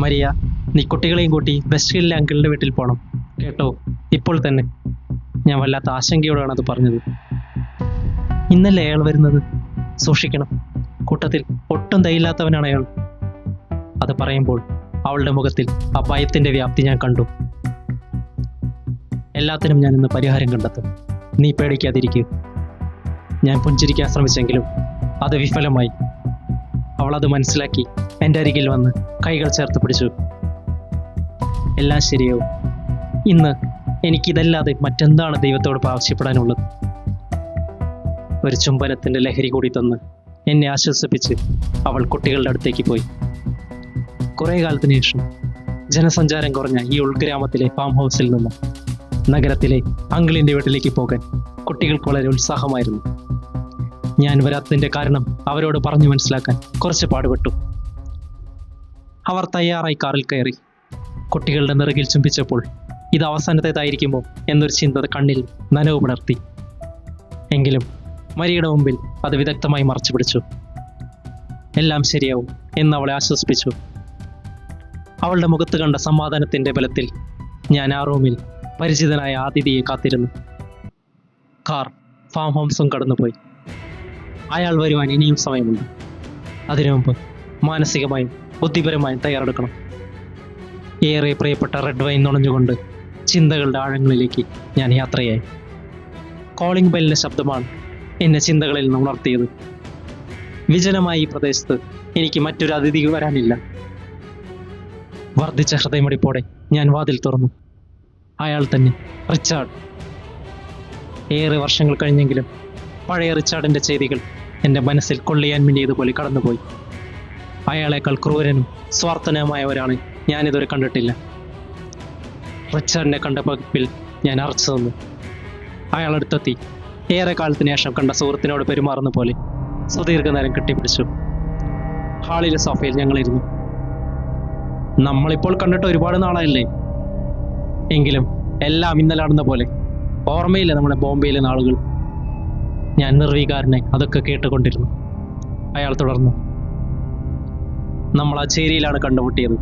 Maria നീ കുട്ടികളെയും കൂട്ടി വെസ്റ്റ് ഹില്ലിലെ അങ്കിളിന്റെ വീട്ടിൽ പോകണം കേട്ടോ? ഇപ്പോൾ തന്നെ. ഞാൻ വല്ലാത്ത ആശങ്കയോടാണ് അത് പറഞ്ഞത്. ഇന്നല്ലേ അയാൾ വരുന്നത്? സൂക്ഷിക്കണം. കൂട്ടത്തിൽ ഒട്ടും തയ്യില്ലാത്തവനാണ് അയാൾ. അത് പറയുമ്പോൾ അവളുടെ മുഖത്തിൽ ആ ഭയത്തിന്റെ വ്യാപ്തി ഞാൻ കണ്ടു. എല്ലാത്തിനും ഞാൻ ഇന്ന് പരിഹാരം കണ്ടെത്തും. നീ പേടിക്കാതിരിക്കൂ. ഞാൻ പുഞ്ചിരിക്കാൻ ശ്രമിച്ചെങ്കിലും അത് വിഫലമായി. അവൾ അത് മനസ്സിലാക്കി എന്റെ അരികിൽ വന്ന് കൈകൾ ചേർത്ത് പിടിച്ചു. എല്ലാം ശരിയാവും. ഇന്ന് എനിക്കിതല്ലാതെ മറ്റെന്താണ് ദൈവത്തോട് ആവശ്യപ്പെടാനുള്ളത്? ഒരു ചുംബനത്തിന്റെ ലഹരി കൂടി തന്ന് എന്നെ ആശ്വസിപ്പിച്ച് അവൾ കുട്ടികളുടെ അടുത്തേക്ക് പോയി. കുറേ കാലത്തിന് ശേഷം ജനസഞ്ചാരം കുറഞ്ഞ ഈ ഉൾഗ്രാമത്തിലെ ഫാം ഹൗസിൽ നിന്നും നഗരത്തിലെ അങ്കിളിന്റെ വീട്ടിലേക്ക് പോകാൻ കുട്ടികൾക്ക് വളരെ ഉത്സാഹമായിരുന്നു. ഞാൻ വരാത്തതിന്റെ കാരണം അവരോട് പറഞ്ഞു മനസ്സിലാക്കാൻ കുറച്ച് പാടുപെട്ടു. അവർ തയ്യാറായി കാറിൽ കയറി. കുട്ടികളുടെ നിറകിൽ ചുംബിച്ചപ്പോൾ ഇത് അവസാനത്തേതായിരിക്കുമോ എന്നൊരു ചിന്ത കണ്ണിൽ നനവ് പുണർത്തി എങ്കിലും മരിയുടെ മുമ്പിൽ അത് വിദഗ്ധമായി മറച്ചു പിടിച്ചു. എല്ലാം ശരിയാവും എന്ന് അവളെ ആശ്വസിപ്പിച്ചു. അവളുടെ മുഖത്ത് കണ്ട സമാധാനത്തിന്റെ ബലത്തിൽ ഞാൻ ആ റൂമിൽ പരിചിതനായ ആതിഥിയെ കാത്തിരുന്നു. കാർ ഫാം ഹോംസും കടന്നുപോയി. അയാൾ വരുവാൻ ഇനിയും സമയമുണ്ട്. അതിനു മുമ്പ് മാനസികമായും ബുദ്ധിപരമായും തയ്യാറെടുക്കണം. ഏറെ പ്രിയപ്പെട്ട റെഡ് വൈൻ നുണഞ്ഞുകൊണ്ട് ചിന്തകളുടെ ആഴങ്ങളിലേക്ക് ഞാൻ യാത്രയായി. കോളിംഗ് ബെല്ലിന്റെ ശബ്ദമാണ് എന്നെ ചിന്തകളിൽ നിന്ന് ഉണർത്തിയത്. വിജനമായ ഈ പ്രദേശത്ത് എനിക്ക് മറ്റൊരു അതിഥി വരാനില്ല. വർദ്ധിച്ച ഹൃദയമടിപ്പോടെ ഞാൻ വാതിൽ തുറന്നു. അയാൾ തന്നെ റിച്ചാർഡ്. ഏറെ വർഷങ്ങൾ കഴിഞ്ഞെങ്കിലും പഴയ റിച്ചാർഡിന്റെ ചെയ്തികൾ എന്റെ മനസ്സിൽ കൊള്ളിയാൻ മിന്നിയതുപോലെ കടന്നുപോയി. അയാളേക്കാൾ ക്രൂരനും സ്വാർത്ഥനുമായ ഒരാളെ ഞാനിതുവരെ കണ്ടിട്ടില്ല. റിച്ചാർഡിനെ കണ്ട പകുപ്പിൽ ഞാൻ അറച്ചു തന്നു അയാളടുത്തെത്തി ഏറെ കാലത്തിന് ശേഷം കണ്ട സുഹൃത്തിനോട് പെരുമാറുന്ന പോലെ സുദീർഘനേരം കെട്ടിപ്പിടിച്ചു. ഹാളിലെ സോഫയിൽ ഞങ്ങളിരുന്നു നമ്മളിപ്പോൾ കണ്ടിട്ട് ഒരുപാട് നാളായില്ലേ? എങ്കിലും എല്ലാം ഇന്നലെ നടന്ന പോലെ ഓർമ്മയില്ല നമ്മുടെ ബോംബെയിലെ നാളുകൾ. ഞാൻ നിർവീകാരനെ അതൊക്കെ കേട്ടുകൊണ്ടിരുന്നു. അയാൾ തുടർന്നു. നമ്മൾ ആ ചേരിയിലാണ് കണ്ടുമുട്ടിയത്.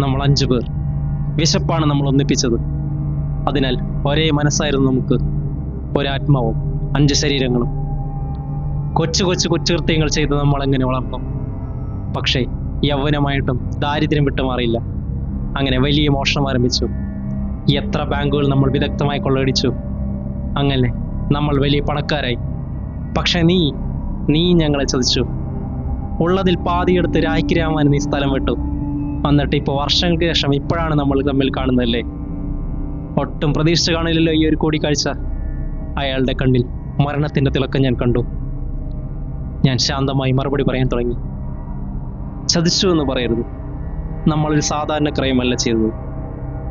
നമ്മൾ അഞ്ചു പേർ. വിശപ്പാണ് നമ്മൾ ഒന്നിപ്പിച്ചത്. അതിനാൽ ഒരേ മനസ്സായിരുന്നു നമുക്ക്. ഒരാത്മാവും അഞ്ച് ശരീരങ്ങളും. കൊച്ചു കൊച്ചു കുറ്റകൃത്യങ്ങൾ ചെയ്ത് നമ്മൾ എങ്ങനെ വളർന്നു? പക്ഷേ യൗവനമായിട്ടും ദാരിദ്ര്യം വിട്ടുമാറിയില്ല അങ്ങനെ വലിയ മോഷണം ആരംഭിച്ചു. എത്ര ബാങ്കുകൾ നമ്മൾ വിദഗ്ധമായി കൊള്ളയടിച്ചു. അങ്ങനെ നമ്മൾ വലിയ പണക്കാരായി. പക്ഷെ നീ നീ ഞങ്ങളെ ചതിച്ചു. ഉള്ളതിൽ പാതിയെടുത്ത് രായ്ക്ക് രാമാൻ നീ സ്ഥലം വിട്ടു. എന്നിട്ട് ഇപ്പോൾ വർഷങ്ങൾക്ക് ശേഷം ഇപ്പോഴാണ് നമ്മൾ തമ്മിൽ കാണുന്നതല്ലേ? ഒട്ടും പ്രതീക്ഷിച്ച് കാണില്ലല്ലോ ഈ ഒരു കൂടിക്കാഴ്ച. അയാളുടെ കണ്ണിൽ മരണത്തിന്റെ തിളക്കം ഞാൻ കണ്ടു. ഞാൻ ശാന്തമായി മറുപടി പറയാൻ തുടങ്ങി. ചതിച്ചു എന്ന് പറയരുത്. നമ്മളൊരു സാധാരണ ക്രയമല്ല ചെയ്തത്.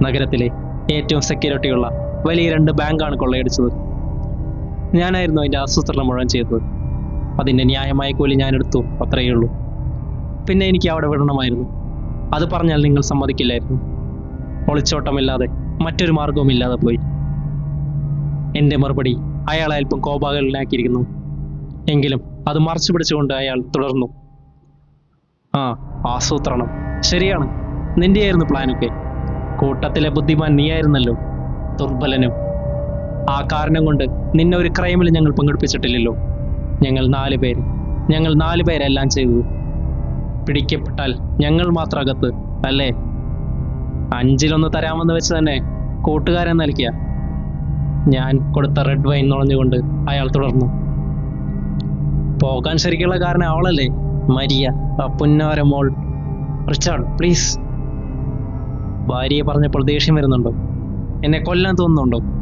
നഗരത്തിലെ ഏറ്റവും സെക്യൂരിറ്റിയുള്ള വലിയ രണ്ട് ബാങ്കാണ് കൊള്ളയടിച്ചത്. ഞാനായിരുന്നു അതിന്റെ ആസൂത്രണം മുഴുവൻ ചെയ്തത്. അതിന്റെ ന്യായമായ കൂലി ഞാനെടുത്തു അത്രയേ ഉള്ളൂ. പിന്നെ എനിക്ക് അവിടെ വിടണമായിരുന്നു. അത് പറഞ്ഞാൽ നിങ്ങൾ സമ്മതിക്കില്ലായിരുന്നു. ഒളിച്ചോട്ടമില്ലാതെ മറ്റൊരു മാർഗവും ഇല്ലാതെ പോയി. എന്റെ മറുപടി അയാളെ അല്പം കോപാകലിനാക്കിയിരിക്കുന്നു. എങ്കിലും അത് മറച്ചു പിടിച്ചുകൊണ്ട് അയാൾ തുടർന്നു. ആ ആസൂത്രണം. ശരിയാണ്. നിന്റെയായിരുന്നു പ്ലാനൊക്കെ കൂട്ടത്തിലെ ബുദ്ധിമാൻ നീയായിരുന്നല്ലോ ദുർബലനും. ആ കാരണം കൊണ്ട് നിന്നെ ഒരു ക്രൈമിൽ ഞങ്ങൾ പങ്കെടുപ്പിച്ചിട്ടില്ലല്ലോ. ഞങ്ങൾ നാല് പേര്. ഞങ്ങൾ നാല് പേരെല്ലാം ചെയ്തത് പിടിക്കപ്പെട്ടാൽ ഞങ്ങൾ മാത്രം അകത്ത് അല്ലേ? അഞ്ചിലൊന്ന് തരാമെന്ന് വെച്ച് തന്നെ കൂട്ടുകാരൻ നൽകിയ. ഞാൻ കൊടുത്ത റെഡ് വൈൻ നുളഞ്ഞുകൊണ്ട് അയാൾ തുടർന്നു. പോകാൻ ശരിക്കുള്ള കാരണം അവളല്ലേ? മരിയ ആ പുന്നാര മോൾ. റിച്ചാർഡ് പ്ലീസ് ഭാര്യയെ പറഞ്ഞപ്പോൾ ദേഷ്യം വരുന്നുണ്ടോ? എന്നെ കൊല്ലാൻ തോന്നുന്നുണ്ടോ?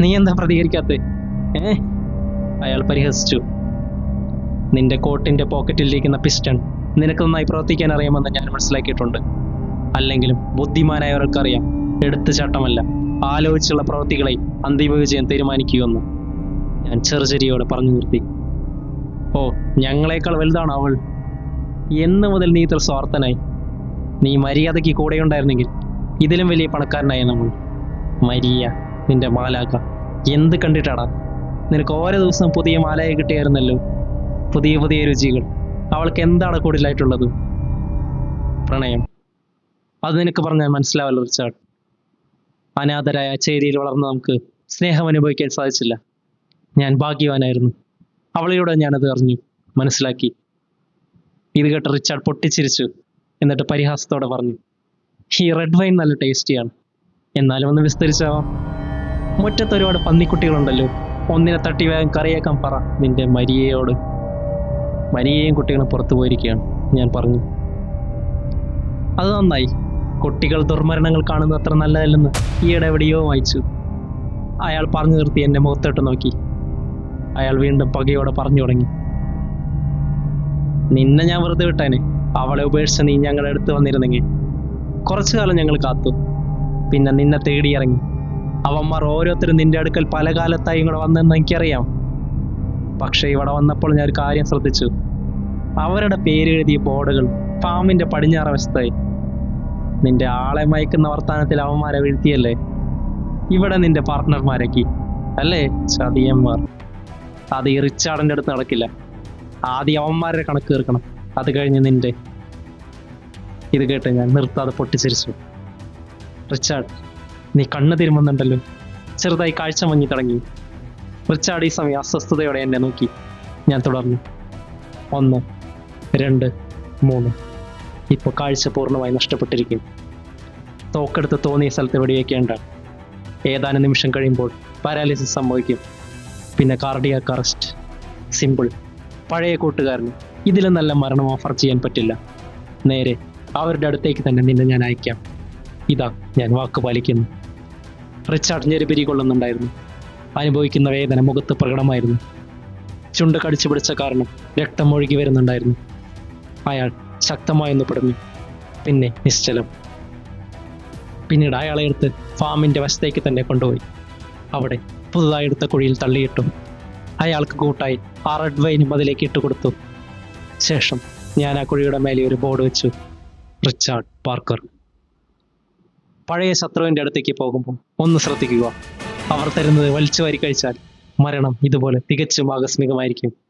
നീ എന്താ പ്രതികരിക്കാത്ത? ഏ? അയാൾ പരിഹസിച്ചു. നിന്റെ കോട്ടിന്റെ പോക്കറ്റിലിരിക്കുന്ന പിസ്റ്റൺ നിനക്ക് നന്നായി പ്രവർത്തിക്കാൻ അറിയാമെന്ന് ഞാൻ മനസ്സിലാക്കിയിട്ടുണ്ട്. അല്ലെങ്കിലും ബുദ്ധിമാനായവർക്കറിയാം എടുത്തു ചട്ടമല്ല ആലോചിച്ചുള്ള പ്രവൃത്തികളെ അന്തിമ വിജയം തീരുമാനിക്കുമെന്ന് ഞാൻ ചെറുചെരിയോടെ പറഞ്ഞു നിർത്തി. ഓ ഞങ്ങളെക്കാൾ വലുതാണ് അവൾ? എന്ന് മുതൽ നീ ഇത്ര സ്വാർത്ഥനായി? നീ മര്യാദയ്ക്ക് കൂടെയുണ്ടായിരുന്നെങ്കിൽ ഇതിലും വലിയ പണക്കാരനായ നമ്മൾ. മരിയ. നിന്റെ മാലാക എന്ത് കണ്ടിട്ടാടാ? നിനക്ക് ഓരോ ദിവസവും പുതിയ മാലയെ കിട്ടിയായിരുന്നല്ലോ. പുതിയ പുതിയ രുചികൾ. അവൾക്ക് എന്താണ് കൂടുതലായിട്ടുള്ളത്? പ്രണയം. അത് നിനക്ക് പറഞ്ഞാൽ മനസ്സിലാവല്ലോ റിച്ചാർഡ്. അനാഥരായ ചേരിയിൽ വളർന്ന് നമുക്ക് സ്നേഹം അനുഭവിക്കാൻ സാധിച്ചില്ല. ഞാൻ ഭാഗ്യവാനായിരുന്നു. അവളിലൂടെ ഞാനത് അറിഞ്ഞു മനസ്സിലാക്കി. ഇത് കേട്ട് റിച്ചാർഡ് പൊട്ടിച്ചിരിച്ചു എന്നിട്ട് പരിഹാസത്തോടെ പറഞ്ഞു ഈ റെഡ് വൈൻ നല്ല ടേസ്റ്റിയാണ് എന്നാലും ഒന്ന് വിസ്തരിച്ചാവാം. മുറ്റത്ത് ഒരുപാട് പന്നിക്കുട്ടികളുണ്ടല്ലോ. ഒന്നിനെ തട്ടി വേഗം കറിയേക്കാൻ പറ. നിന്റെ മരിയയോട്. മരിയയും കുട്ടികളും പുറത്തു പോയിരിക്കുകയാണ്. ഞാൻ പറഞ്ഞു. അത് നന്നായി. കുട്ടികൾ ദുർമരണങ്ങൾ കാണുന്നത് അത്ര നല്ലതല്ലെന്ന് ഈയിടെ എവിടെയോ വായിച്ചു. അയാൾ പറഞ്ഞു നിർത്തി എന്റെ മുഖത്തോട്ട് നോക്കി. അയാൾ വീണ്ടും പകയോടെ പറഞ്ഞു തുടങ്ങി. നിന്നെ ഞാൻ വെറുതെ വിട്ടേനെ. അവളെ ഉപേക്ഷിച്ച് നീ ഞങ്ങളുടെ അടുത്ത് വന്നിരുന്നെങ്കിൽ കുറച്ചു കാലം ഞങ്ങൾ കാത്തു. പിന്നെ നിന്നെ തേടി ഇറങ്ങി. അവന്മാർ ഓരോരുത്തരും നിന്റെ അടുക്കൽ പല കാലത്തായി ഇങ്ങോട്ട് വന്നെന്ന് എനിക്കറിയാം. പക്ഷെ ഇവിടെ വന്നപ്പോൾ ഞാൻ ഒരു കാര്യം ശ്രദ്ധിച്ചു. അവരുടെ പേരെഴുതിയ ബോർഡുകൾ ഫാമിന്റെ പടിഞ്ഞാറ് വശത്തായി. നിന്റെ ആളെ മയക്കുന്ന വർത്താനത്തിൽ അവന്മാരെ വീഴ്ത്തിയല്ലേ? ഇവിടെ നിന്റെ പാർട്ട്ണർമാരൊക്കെ അല്ലേ? ചതിയന്മാർ. അത് ഈ റിച്ചാർഡിന്റെ അടുത്ത് നടക്കില്ല. ആദ്യം അവന്മാരുടെ കണക്ക് തീർക്കണം. അത് കഴിഞ്ഞ് നിന്റെ. ഇത് കേട്ട് ഞാൻ നിർത്താതെ പൊട്ടിച്ചിരിച്ചു. റിച്ചാർഡ് നീ കണ്ണു തിരുമുന്നുണ്ടല്ലോ. ചെറുതായി കാഴ്ച മങ്ങി തുടങ്ങി. റിച്ചാർഡ് ഈ സമയം അസ്വസ്ഥതയോടെ എന്നെ നോക്കി. ഞാൻ തുടർന്നു. ഒന്ന് രണ്ട് മൂന്ന്. ഇപ്പോൾ കാഴ്ച പൂർണമായി നഷ്ടപ്പെട്ടിരിക്കും. തോക്കെടുത്ത് തോന്നിയ സ്ഥലത്ത് വെടിവെക്കേണ്ട. ഏതാനും നിമിഷം കഴിയുമ്പോൾ പാരാലിസിസ് സംഭവിക്കും. പിന്നെ കാർഡിയാക് അറസ്റ്റ്. സിമ്പിൾ. പഴയ കൂട്ടുകാരന് ഇതിലും നല്ല മരണം ഓഫർ ചെയ്യാൻ പറ്റില്ല. നേരെ അവരുടെ അടുത്തേക്ക് തന്നെ നിന്നെ ഞാൻ അയക്കാം. ഇതാ ഞാൻ വാക്ക് പാലിക്കുന്നു. റിച്ചാർഡ് ഞെരുപിരി കൊള്ളുന്നുണ്ടായിരുന്നു. അനുഭവിക്കുന്ന വേദന മുഖത്ത് പ്രകടമായിരുന്നു. ചുണ്ട് കടിച്ചു പിടിച്ച കാരണം രക്തം ഒഴുകി വരുന്നുണ്ടായിരുന്നു. അയാൾ ശക്തമായൊന്ന് പിടഞ്ഞു. പിന്നെ നിശ്ചലം. പിന്നീട് അയാളെ എടുത്ത് ഫാമിന്റെ വശത്തേക്ക് തന്നെ കൊണ്ടുപോയി. അവിടെ പുതുതായി എടുത്ത കുഴിയിൽ തള്ളിയിട്ടു അയാൾക്ക് കൂട്ടായി ആ റെഡ് വൈനും അതിലേക്ക് ഇട്ട് കൊടുത്തു. ശേഷം ഞാൻ ആ കുഴിയുടെ മേലെ ഒരു ബോർഡ് വെച്ചു. Richard Parker. പഴയ ശത്രുവിന്റെ അടുത്തേക്ക് പോകുമ്പോൾ ഒന്ന് ശ്രദ്ധിക്കുക. അവർ തരുന്നത് വലിച്ചു വാരി കഴിച്ചാൽ മരണം ഇതുപോലെ തികച്ചും ആകസ്മികമായിരിക്കും.